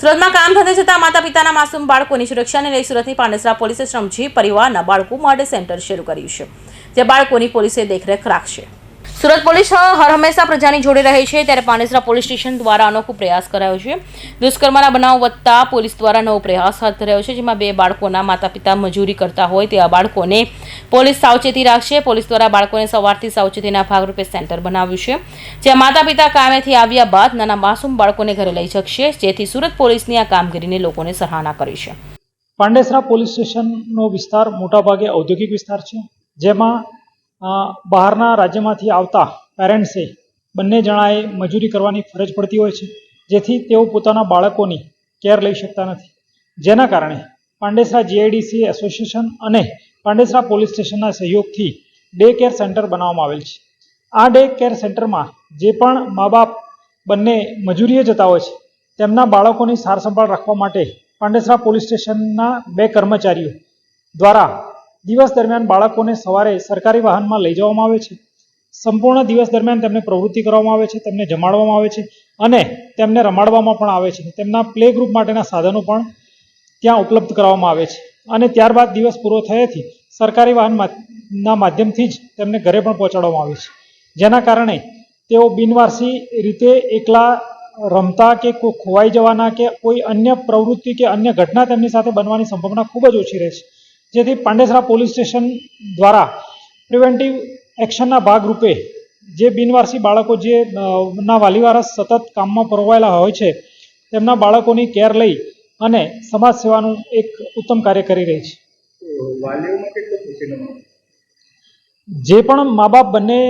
સુરતમાં કામ ધંધે જતા માતા પિતાના માસૂમ બાળકોની સુરક્ષાને લઈ સુરતની પાંડેસરા પોલીસે શ્રમજીવી પરિવારના બાળકો માટે સેન્ટર શરૂ કર્યું છે, જે બાળકોની પોલીસે દેખરેખ રાખશે. સુરત પોલીસ હર હંમેશા પ્રજાની જોડે રહે છે ત્યારે પાનેસરા પોલીસ સ્ટેશન દ્વારા અનોખો પ્રયાસ કરાયો છે. દુષ્કર્મના બનાવ વધતા પોલીસ દ્વારા નવો પ્રયાસ હાથ ધરાયો છે, જેમાં બે બાળકોના માતા પિતા મજૂરી કરતા હોય તેવા બાળકોને પોલીસ સાવચેતી રાખશે. પોલીસ દ્વારા બાળકોને સવારથી સાવચેતીના ભાગરૂપે સેન્ટર બનાવ્યું છે, જ્યાં માતા પિતા કામેથી આવ્યા બાદ નાના માસૂમ બાળકોને ઘરે લઈ શકશે જેથી સુરત પોલીસની આ કામગીરીને લોકોને સરાહના કરી છે. પાંડેસરા પોલીસ સ્ટેશનનો વિસ્તાર મોટાભાગે ઔદ્યોગિક વિસ્તાર છે, જેમાં બહારના રાજ્યમાંથી આવતા પેરેન્ટ્સે બંને જણાએ મજૂરી કરવાની ફરજ પડતી હોય છે, જેથી તેઓ પોતાના બાળકોની કેર લઈ શકતા નથી. જેના કારણે પાંડેસરા જીઆઈડીસી એસોસિએશન અને પાંડેસરા પોલીસ સ્ટેશનના સહયોગથી ડે કેર સેન્ટર બનાવવામાં આવેલ છે. આ ડે કેર સેન્ટરમાં જે પણ મા બાપ બંને મજૂરીએ જતા હોય છે, તેમના બાળકોની સારસંભાળ રાખવા માટે પાંડેસરા પોલીસ સ્ટેશનના બે કર્મચારીઓ દ્વારા દિવસ દરમિયાન બાળકોને સવારે સરકારી વાહનમાં લઈ જવામાં આવે છે. સંપૂર્ણ દિવસ દરમિયાન તેમને પ્રવૃત્તિ કરવામાં આવે છે, તેમને જમાડવામાં આવે છે અને તેમને રમાડવામાં પણ આવે છે. તેમના પ્લે ગ્રુપ માટેના સાધનો પણ ત્યાં ઉપલબ્ધ કરાવવામાં આવે છે અને ત્યારબાદ દિવસ પૂરો થયાથી સરકારી વાહનના માધ્યમથી જ તેમને ઘરે પણ પહોંચાડવામાં આવે છે. જેના કારણે તેઓ બિનવારસી રીતે એકલા રમતા કે ખોવાઈ જવાના કે કોઈ અન્ય પ્રવૃત્તિ કે અન્ય ઘટના તેમની સાથે બનવાની સંભાવના ખૂબ જ ઓછી રહે છે. જેથી પાંડેસરા પોલીસ સ્ટેશન દ્વારા પ્રિવેન્ટિવ એક્શનના ભાગરૂપે જે બિનવારસી બાળકો જે ના વાલીવારસ સતત કામમાં પરોવાયેલા હોય છે તેમના બાળકોની કેર લઈ અને સમાજ સેવાનું એક ઉત્તમ કાર્ય કરી રહી છે. જે પણ મા બાપ બંને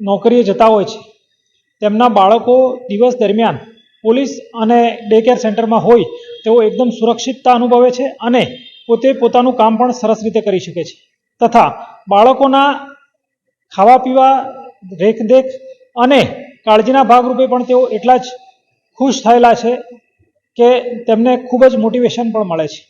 નોકરીએ જતા હોય છે તેમના બાળકો દિવસ દરમિયાન પોલીસ અને ડે કેર સેન્ટરમાં હોય તેઓ એકદમ સુરક્ષિતતા અનુભવે છે અને પોતે પોતાનું કામ પણ સરસ રીતે કરી શકે છે. તથા બાળકોના ખાવા પીવા રેખદેખ અને કાળજીના ભાગરૂપે પણ તેઓ એટલા જ ખુશ થયેલા છે કે તેમને ખૂબ જ મોટિવેશન પણ મળે છે.